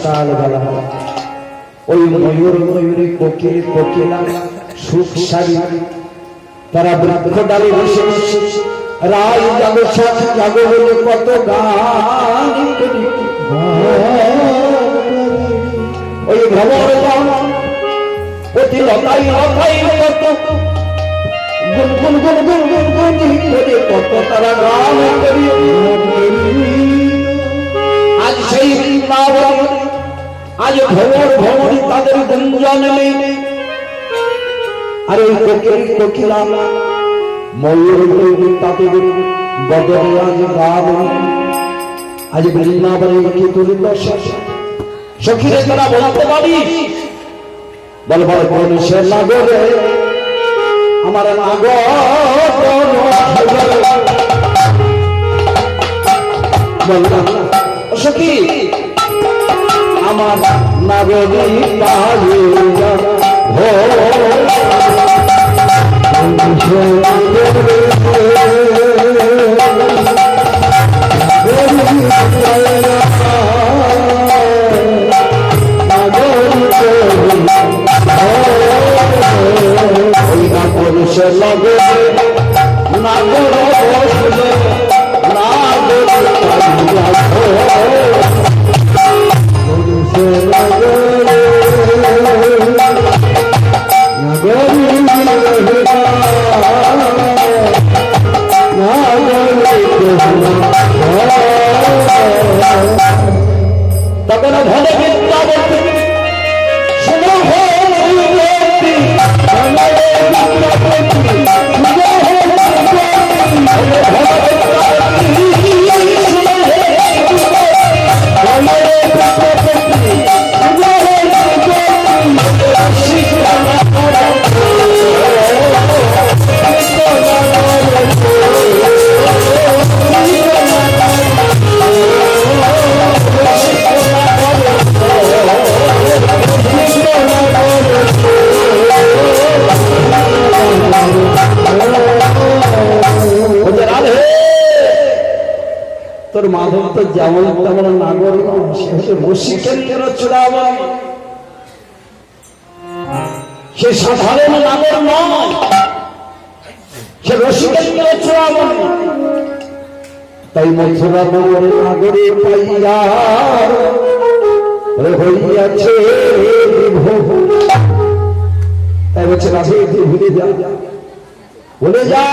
সকালবেলা ওই ময়ূর ময়ূরী কোকিল কোকিলা সুখ সারি তারা বৃক্ষ ডালে বসে বসে বলে কত গান ওই অতি লতাই লতাই কত গুন গুন গুন গুন গুন গুন করে কত তারা গান করি আজ ভ্রমর ভ্রমণ তাদের গুঞ্জন নেই আর ওই কোকিল কোকিলা ময়ূর তাদের বদলে আজ গান আজ বৃন্দাবনে কি দুর্দশা? সখীরে তোরা বলতে পারিস বল বল কোন সে লাগরে আমার নাগর। সখী আমার নাগরে পায়ে হো। নাগর তখন মাধব তো যেমন তেমন নাগরিক, সে হচ্ছে রসিকের কেন চূড়ামণি সে সাধারণ নাগর নয়, সে রসিকের কেন তাই মথুরা নগর নাগরে পাইয়া হইয়াছে তাই বলছে রাধে ভুলে যা। বলে যা।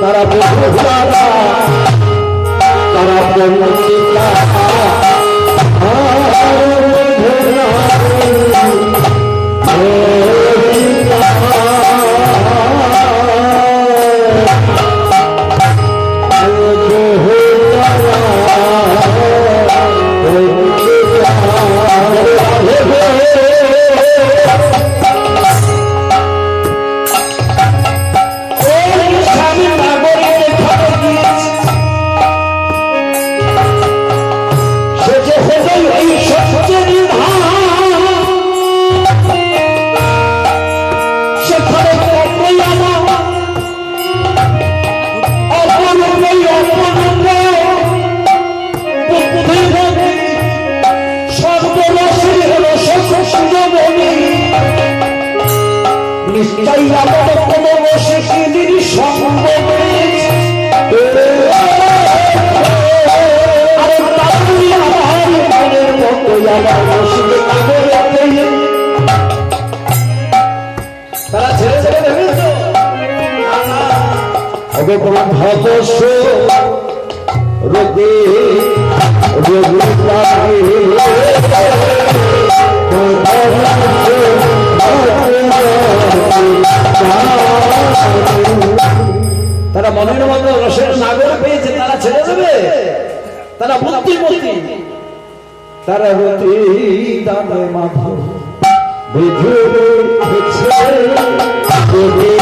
তারা তারা তারা বন্ধুরা নিশ্চয়ই ভবস রোগে তারা মনের মতো রসের সাগর পেয়েছে তারা ছেড়ে দেবে। তারা বুদ্ধিমতী। তারা রতি দানে মাথা বেঁধে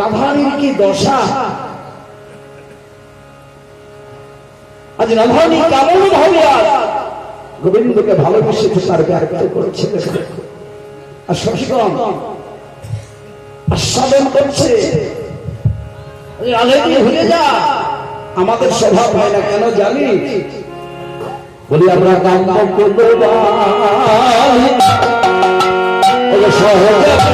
রাধারীর কি দশা? আজ রাধারী কেমন ভাবে আজ গোবিন্দকে ভালোবেসে তার ব্যক্ত করেছে আর সসীগণ আস্বাদন করছে। আমাদের স্বভাব হয় না কেন জানি বলি, আমরা কাম করব সহজে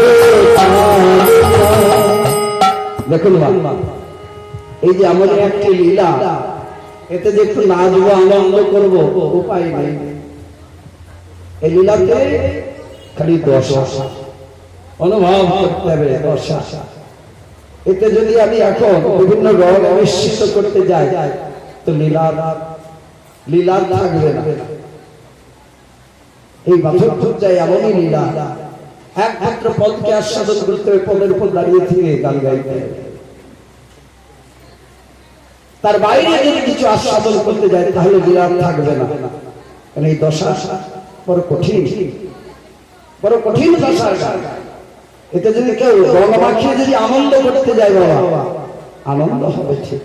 দেখুন এই যে আমাদের একটি লীলা, এতে যে একটু নাচবো, আনন্দ করব, উপায় নেই। এই লীলাতে খালি দশা, অনুভব করতে হবে দশা। এতে যদি আমি এখন বিভিন্ন রং নিশ্চিত করতে যাই, তো লীলার লীলা থাকবে না। এই মাধব যায় এমনই লীলা। একমাত্র পদকে আস্বাদন করতে পদের উপর দাঁড়িয়ে থেকে গান গাইতে। তার বাইরে যদি কিছু আস্বাদন করতে যায়, তাহলে থাকবে না। এই দশা বড় কঠিন। বড় কঠিন দশা। এতে যদি কেউ মাখিয়ে যদি আনন্দ করতে যায়, বাবা, আনন্দ হবে ঠিক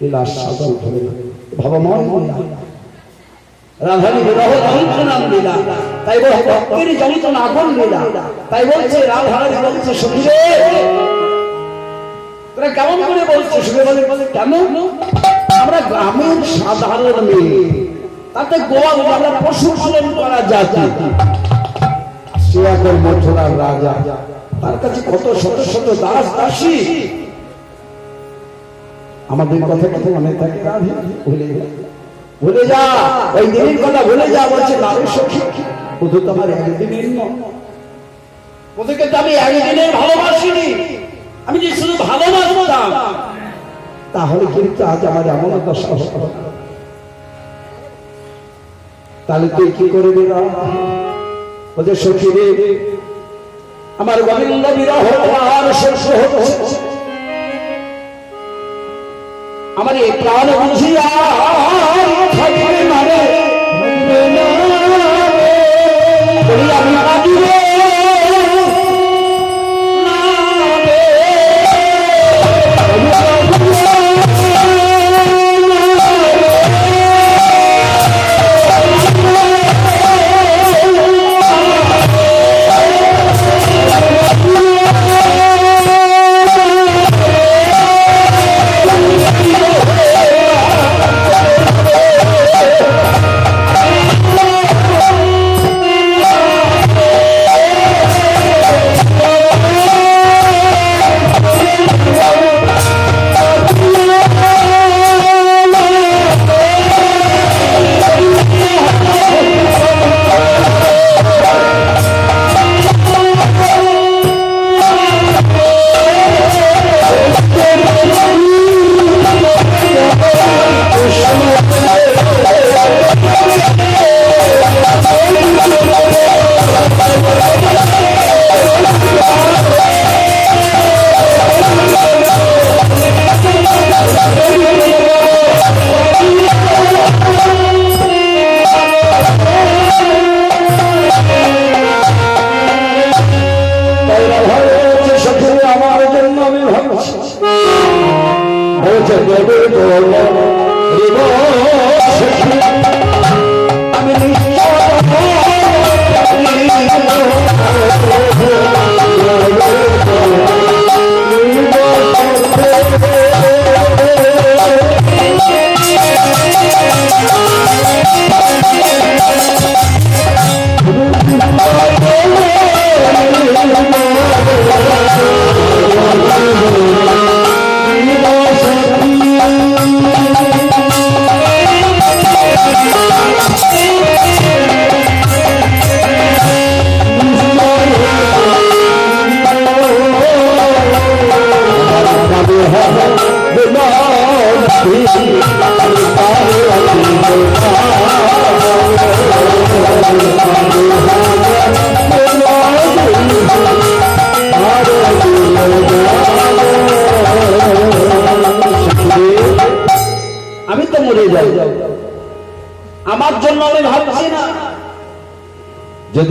লীলা আস্বাদন হবে যন্ত্রণা লীলা। তাই বল ভক্তের যন্ত্রণা আগুন লীলা তাই বলছে বলছে তোরা কেমন করে বলছে শুনে বলে? আমরা গ্রামের সাধারণ মেয়ে। তাতে গোয়াল আমরা পশু পালন করা মথুরার রাজা। তার কাছে কত শত শত দাস দাসী। আমাদের কথা কথা মনে থাকে ভুলে যায় ভুলে যা। ওই দিনের কথা ভুলে যা, বলছে, নারী সখী। তো আমার একদিনের আমি একদিনের ভালোবাসিনি। আমি যে শুধু তাহলে কিন্তু আজ আমার এমন হতো তাহলে তুই কি করে দিলাম ওদের সখী আমার গোবিন্দ বিরহ আর আমার এই প্রাণ বুঝিয়া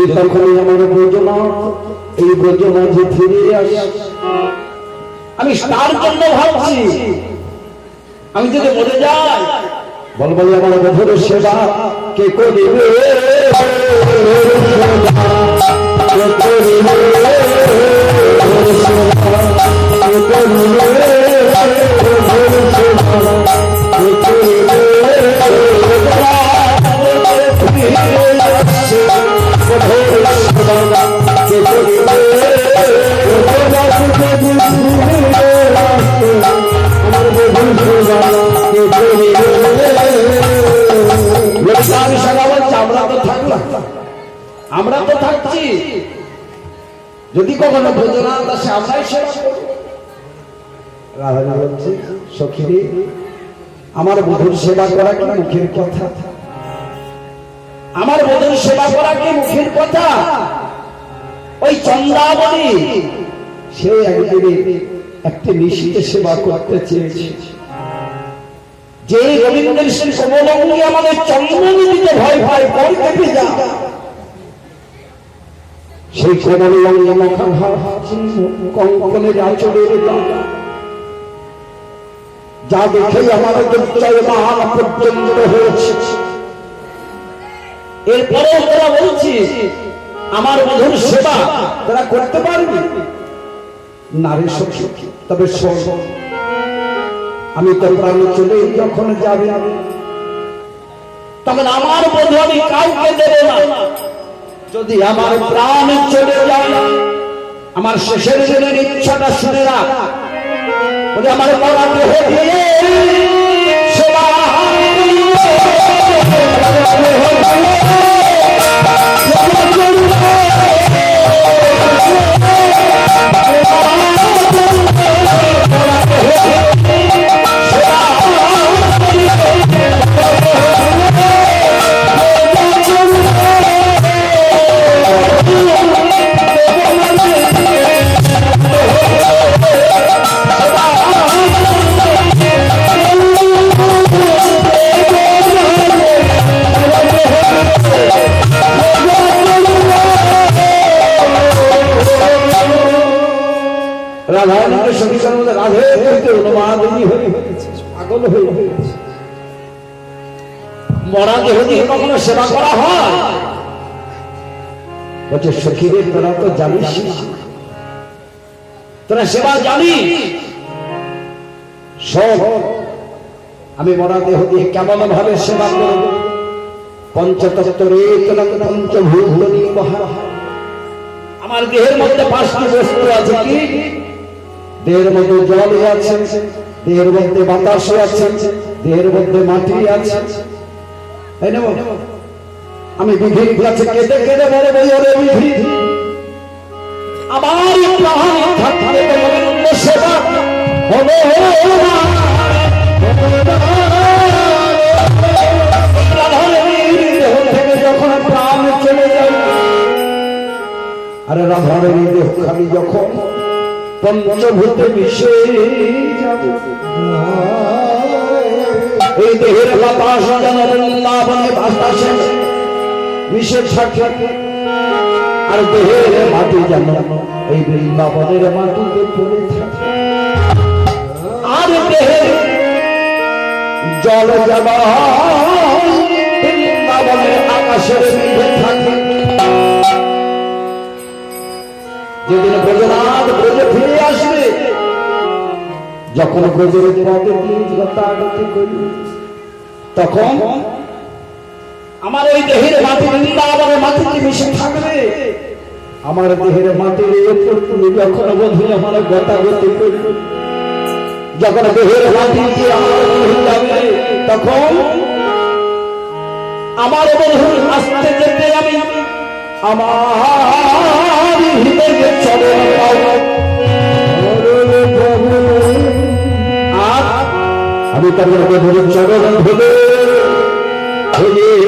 যদি তখনই আমার ব্রজনা এই যে ফিরে আমি তার জন্য ভাবছি। আমি যদি মরে যাই বলব আমার বধুর সেবা কে করিবে সেবা করা কি মুখের কথা? আমার বধুর সেবা করা কি মুখের কথা? ওই চন্দ্রাবলী সে একদিনে একটি নিশিতে সেবা করতে চেয়েছে। যে রবীন্দ্রের সেই কমলঙ্গি আমাদের চন্দ্রমণি দিতে ভয় ভয় ভয় কেটে যা। সেই কমলঙ্গি মাখা কঙ্কনের আচরের দাগা যা দেখেই আমার দুর্জয় মহান পর্যন্ত হয়েছে। এরপরেও তোরা বলছি আমার মধুর সেবা তারা করতে পারবি? নারী সখী, তবে শোন, আমি তো প্রাণ চলে যখন যাবে। তখন আমার বধু আমি কাউকে দেব না। যদি আমার প্রাণ চলে যায়, আমার শেষের দিনের ইচ্ছাটা শুনে রাখ। বলে আমার পড়া দেহ সেবা করা হয়। বলছে, সখীদের তোরা তো জানিস। তোরা সেবা জানি সব আমি মরা দেহ দিয়ে কেমন ভাবে সেবা করব? পঞ্চতত্তরে পঞ্চভূত আমার দেহের মধ্যে পাঁচটি বস্তু আছে কি? দেহের মধ্যে জল আছে, দেহের মধ্যে বাতাস আছে, দেহের মধ্যে মাটি আছে? আমি বিধির কাছে কেঁদে কেঁদে বলে বলি বিধি। আমার প্রাণ থাকতে গোবিন্দ সেবা হবে চলে আরে রাধারানীর দেহ খালি যখন পঞ্চভূতে মিশে এই দেহের বাতাস যেন বৃন্দাবনে বাতাসে মিশে থাকে আর দেহের মাটি যেন এই বৃন্দাবনের মাটিতে পড়ে থাকে। জল যাবা বৃন্দাবনে আকাশের মেঘে থাকে। যেদিন ব্রজনাথ ব্রজে ফিরে আসবে, যখন ব্রজের পদে করবে, তখন আমার ওই দেহের মাটি বৃন্দাবনের মাটিতে মিশে থাকবে। আমার দেহের মাটির উপর তুমি যখন বধু আমার গতাগতি করবে যখন দেহের মাটি দিয়ে আমার যাবে, তখন আমার বধু আসতে যেতে আমি আমার হৃদয়ে আর আমি তার বধুর চরণ ধরে ধরে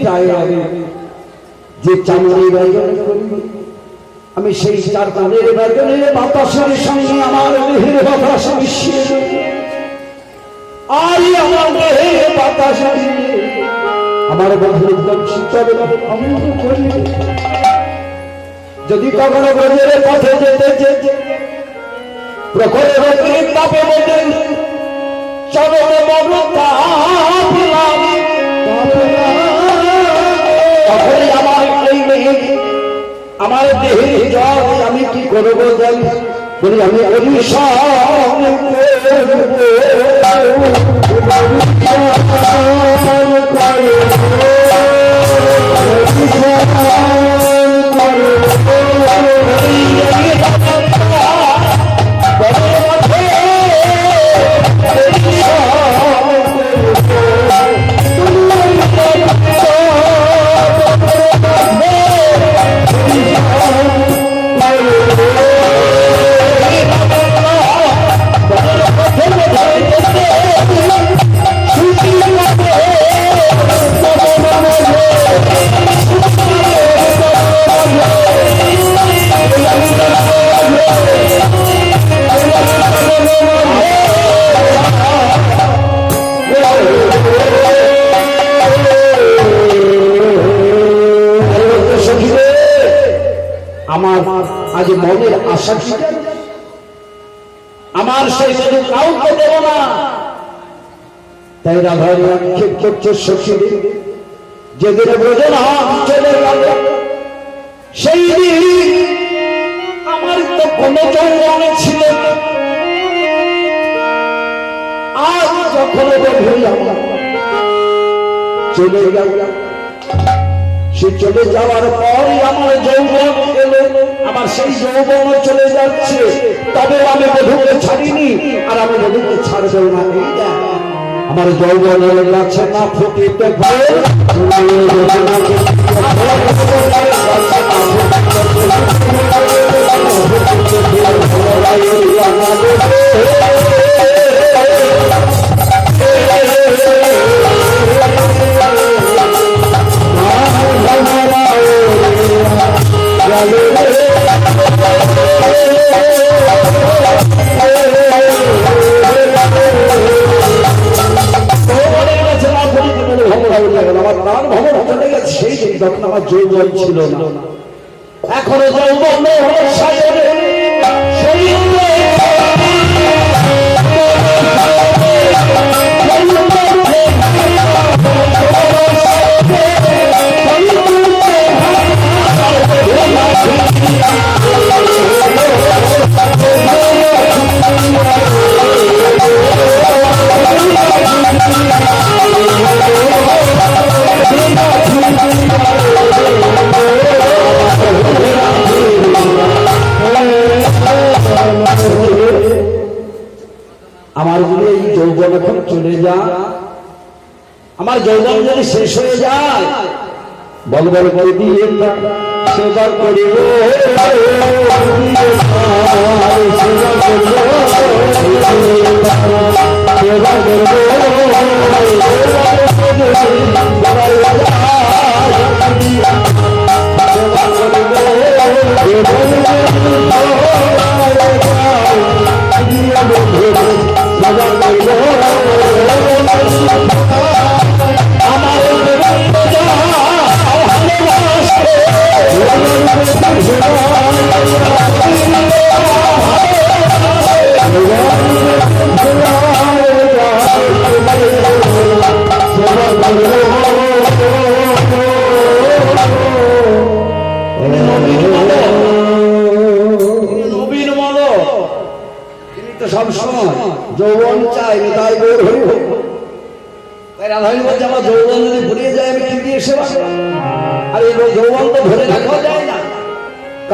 চায় হবে যে করবে আমি সেই চার কানের বেদনের বাতাসের সঙ্গে আমার দেহের বাতাস আমার বন্ধুর করিবে যদি কখনো ব্রজের পথে যেতে প্রখরে তাপে আমার দেহের জল আমি কি করব জানি? বলি আমি অনুসরণ আমার আজ মনের আশা কি? আমার সেই শুধু কাউকে দেব না তাই রাধার আক্ষেপ করছে সখীরে যেদিন ব্রজন চলে গেল। সেই দিন আমার তো কোনো যৌবন ছিল। আজ যখন চলে গেল। সে চলে যাওয়ার পরই আমার যৌবন এলো। আমার সেই যৌবন চলে যাচ্ছে। তবে আমি বধুকে ছাড়িনি, আর আমি বধুকে ছাড়বেও না। আমার যৌবন এলো যাচ্ছে না ফুটিতে ভোর যদি শেষ হয়ে যায় বল বল করে দিয়ে সেবা করিব 家，好在有你，有你在身边呀。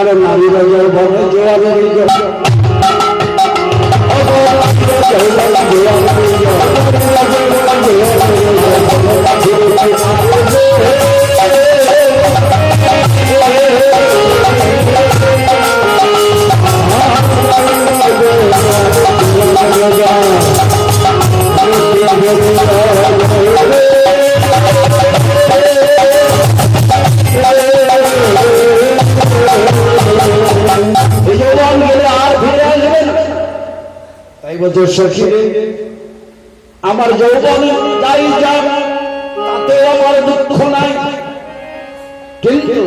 কারণ নারীরা যৌবনে জোয়ারের আমার দুঃখ নাই। কিন্তু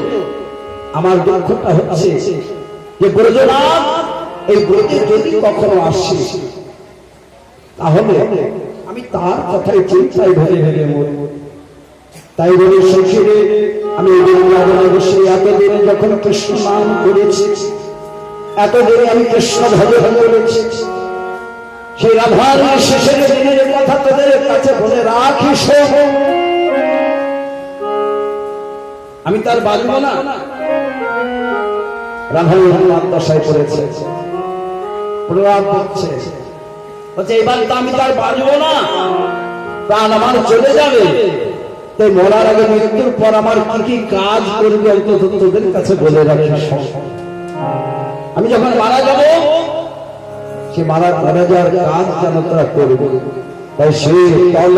আমার দুঃখটা হচ্ছে যে ব্রজনাথ, এই ব্রজে যদি কখনো আসে, তাহলে আমি তার কথায় চিন্তায় ভেবে ভেবে মরব। তাই বলে রে, আমি বসে এতদিনে যখন কৃষ্ণ নাম করেছি এতদিনে আমি কৃষ্ণ ভজে ভজে করেছি। সেই রাধার শেষের দিনের কথা তোদের কাছে বলে রাখি। আমি তার বাজব না। রাধার আত্মাশায় করছে। বলছে এবার তো আমি তার বাজব না। প্রাণ আমার চলে যাবে। তাই মরার আগে মৃত্যুর পর আমার কি কি কাজ করবে অন্তত তোদের কাছে বলে রাখি। আমি যখন মারা যাব, সে মারা মারা যাওয়ার কাজ যেন তারা করবে। তল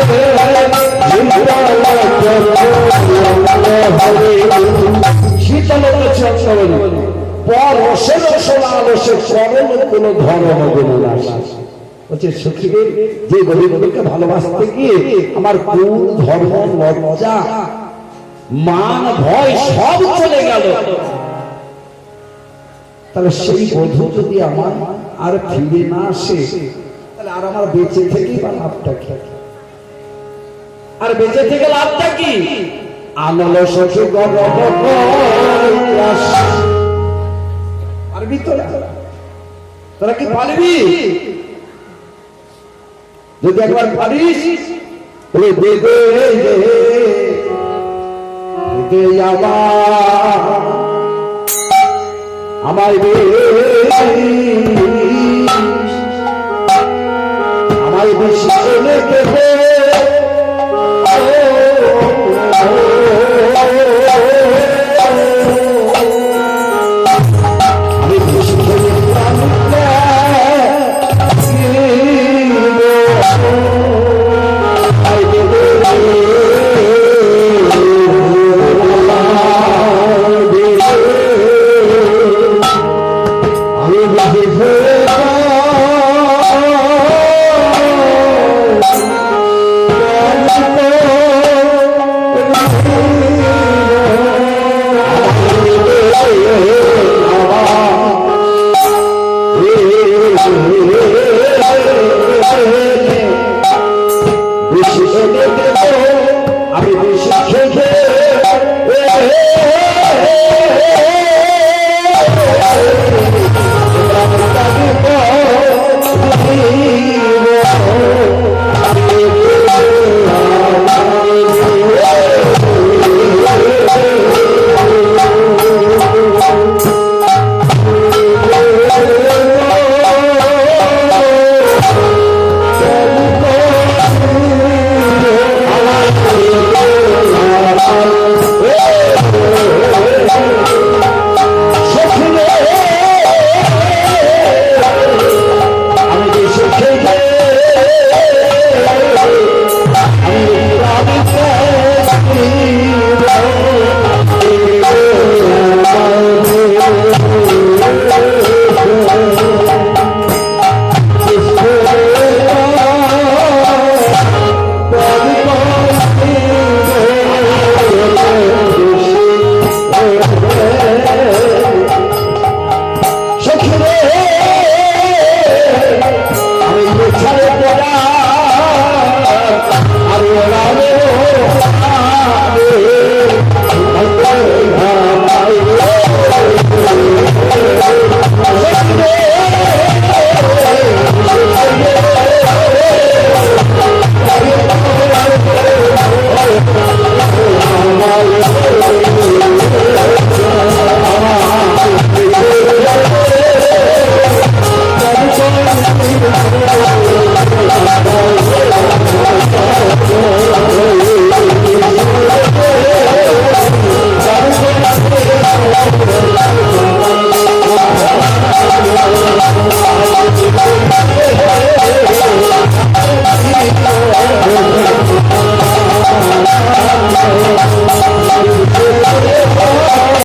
ধর্ম যে ভালোবাসতে গিয়ে আমার কোন ধর্ম লজ্জা মান ভয় সব চলে গেল তাহলে সেই বধূ যদি আমার আর ফিরে না আসে, তাহলে আর আমার বেঁচে থেকেই বা লাভটা কি? আর বেঁচে থেকে লাভটা কি? আনল সখী গর্ব পারবি তোরা কি পারবি? যদি একবার পারিস দে আমার। আমায়